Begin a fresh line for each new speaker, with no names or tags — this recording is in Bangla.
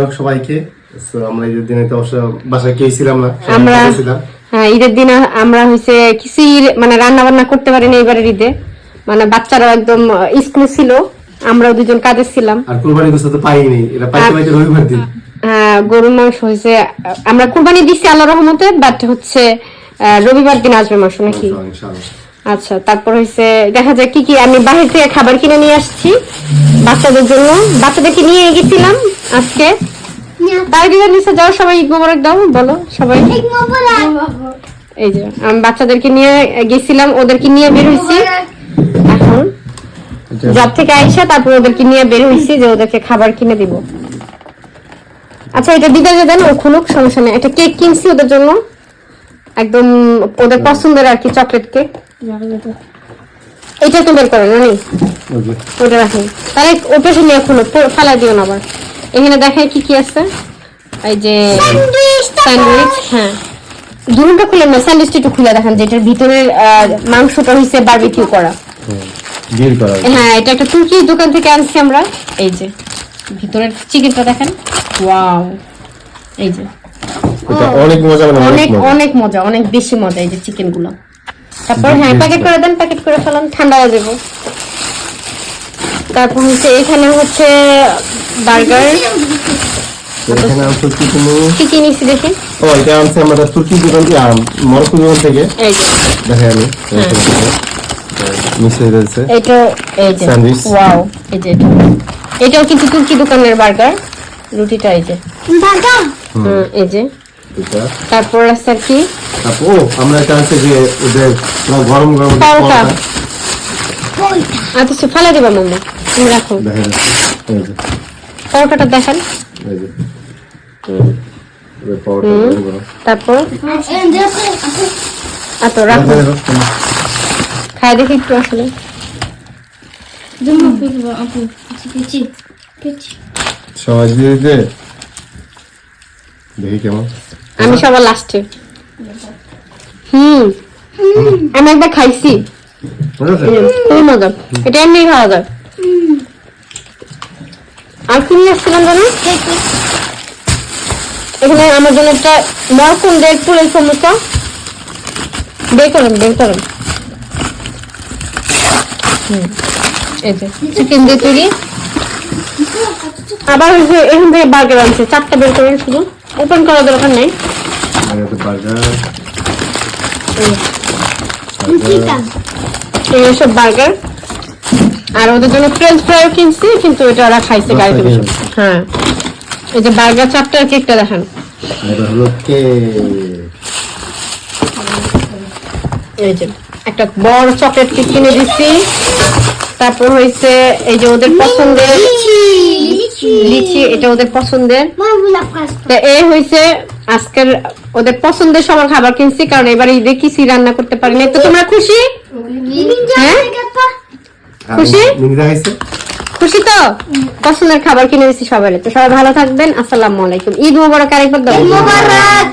মোবারক সবাইকে। আমরা ঈদের দিনে তো অবশ্য বাসায় কেউ ছিলাম না
আমরা হ্যাঁ ঈদের দিন আমরা হয়েছে কিছুই মানে রান্না বান্না করতে পারিনি এবারের ঈদে। মানে বাচ্চারাও একদম স্কুল ছিল আমরাও দুজন কাজে ছিলাম।
আর কুরবানি গোস্ত তো পাইনি এটা পাইতে পাইতে রবিবার দিন।
আহ, গরুর মাংস হয়েছে আমরা কুরবানি দিচ্ছি আল্লাহ রহমতে বাট হচ্ছে রবিবার দিন আসবে মাংস নাকি? আচ্ছা তারপর হচ্ছে দেখা যায় কি কি আমি বাহির থেকে খাবার কিনে নিয়ে আসছি বাচ্চাদের জন্য। বাচ্চাদেরকে নিয়ে গেছিলাম আজকে। বাইরে নিচে যাও সবাই ঈদ মোবারক দাও বলো সবাই। এই যে আমি বাচ্চাদেরকে নিয়ে গেছিলাম ওদেরকে নিয়ে বের হয়েছি এখন জব থেকে আইসা তারপর ওদেরকে নিয়ে বের হয়েছি যে ওদেরকে খাবার কিনে দিব। আচ্ছা এটা দিতে যে দেন ও খুলুক সমস্যা নেই। একটা কেক কিনছি ওদের জন্য। একদম ওদের পছন্দের আর কি চকলেট কেক। এটা তো বের জানি
ওকে
ওটা রাখেন। তাহলে ও পেছনে নিয়ে খুলো ফালা দিও না আবার। এখানে দেখায় কি কি আছে? এই যে স্যান্ডউইচ হ্যাঁ। দুটোটা খুলে না স্যান্ডউইচটা একটু খুলে দেখেন যে এটার ভিতরের মাংসটা হয়েছে বারবিকিউ করা। হ্যাঁ এটা একটা তুর্কি দোকান থেকে আনছি আমরা। এই যে ভিতরের চিকেনটা দেখেন। ওয়াও এই যে।
এটা অনেক মজা মানে
অনেক অনেক মজা। অনেক বেশি মজা এই যে চিকেনগুলো তারপর হ্যাঁ প্যাকেট করে দেন প্যাকেট করে ফেলান ঠান্ডা হয়ে যাব। তারপর হচ্ছে এখানে হচ্ছে বার্গার।
এখানে কিনে
কি কি নিচ্ছি দেখি।
ও এটা আনছে আমরা তুর্কি দোকান থেকে আম মরক্কো দোকান থেকে?
এই
দেখে আমি মিস
এটা এই যে
Sandwich.
ওয়াও এই যে এটাও কিন্তু তুর্কি দোকানের বার্গার রুটিটা এই যে। হুম, এই যে। তারপর আছে কি?
তারপর আমরা এটা আছে যে ওদের গরম গরম।
পরোটা আচ্ছা ফেলে দেবা মাম্মা পরোটাটা দেখেন। তারপর? আচ্ছা খাই দেখি একটু আসলে। আমি সবার লাস্টে হুম আমি একবার খাইছি? খুবই মজা এটা এমনি খাওয়া যায়। কি নিয়ে আসছিলাম জানো? এখানে আমার জন্য একটা মরকুম দেড় ফুলের সমস্যা বের করেন বের করেন। হুম, এই যে চিকেন দিয়ে তৈরি। আবার এখান থেকে বার্গার আনছে চারটা বের করেন শুধু। ওপেন করার দরকার নেই।
আর এটা বার্গার
এই সব বার্গার আর ওদের জন্য ফ্রেঞ্চ ফ্রাইও কিনছি কিন্তু এটা ওরা খাইছে গাড়িতে বসে। হ্যাঁ। এই যে বার্গার চারটা কেকটা দেখেন।
এটা
এই যে একটা বড় চকলেট কেক কিনে দিচ্ছি তারপর হয়েছে এই যে ওদের পছন্দের লিচি এটা ওদের পছন্দের। তো এই হয়েছে আজকের ওদের পছন্দের সবার খাবার কিনছি কারণ এবারে ঈদে কিছুই রান্না করতে পারিনি। তো তোমরা খুশি? হ্যাঁ? খুশি? খুশি তো? পছন্দের খাবার কিনে দিচ্ছি সবাই তো সবাই ভালো থাকবেন। আসসালামু আলাইকুম। ঈদ মোবারক আরেকবার দাও।
মোবারক!